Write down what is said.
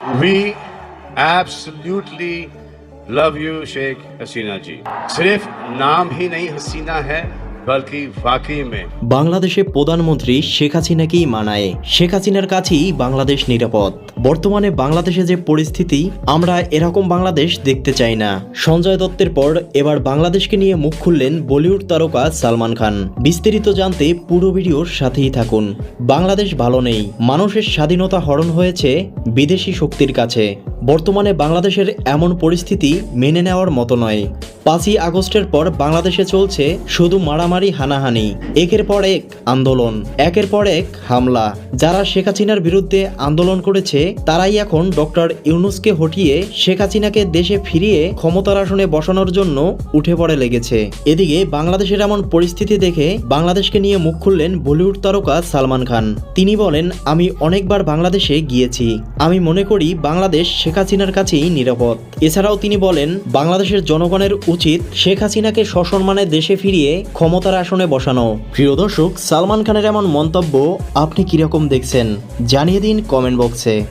We absolutely love you Sheikh Hasina ji. सिर्फ़ नाम ही नहीं हसीना है বাংলাদেশে প্রধানমন্ত্রী শেখ হাসিনাকেই মানায়। শেখ হাসিনার কাছেই বাংলাদেশ নিরাপদ। বর্তমানে বাংলাদেশে যে পরিস্থিতি, আমরা এরকম বাংলাদেশ দেখতে চাই না। সঞ্জয় দত্তের পর এবার বাংলাদেশকে নিয়ে মুখ খুললেন বলিউড তারকা সালমান খান। বিস্তারিত জানতে পুরো ভিডিওর সাথেই থাকুন। বাংলাদেশ ভালো নেই। মানুষের স্বাধীনতা হরণ হয়েছে বিদেশি শক্তির কাছে। বর্তমানে বাংলাদেশের এমন পরিস্থিতি মেনে নেওয়ার মতো নয়। পাঁচই আগস্টের পর বাংলাদেশে চলছে শুধু মারামারি, হানাহানি, একের পর এক আন্দোলন, একের পর এক হামলা। যারা শেখ হাসিনার বিরুদ্ধে আন্দোলন করেছে, তারাই এখন ডক্টর ইউনুসকে হটিয়ে শেখ হাসিনাকে দেশে ফিরিয়ে ক্ষমতার আসনে বসানোর জন্য উঠে পড়ে লেগেছে। এদিকে বাংলাদেশের এমন পরিস্থিতি দেখে বাংলাদেশকে নিয়ে মুখ খুললেন বলিউড তারকা সালমান খান। তিনি বলেন, আমি অনেকবার বাংলাদেশে গিয়েছি। আমি মনে করি বাংলাদেশ শেখ হাসিনার কাছেই নিরাপদ। এছাড়াও তিনি বলেন, বাংলাদেশের জনগণের উচিত শেখ হাসিনাকে সসম্মানে দেশে ফিরিয়ে ক্ষমতার আসনে বসানো। প্রিয় দর্শক, সালমান খানের এমন মন্তব্য আপনি কীরকম দেখছেন? জানিয়ে দিন কমেন্ট বক্সে।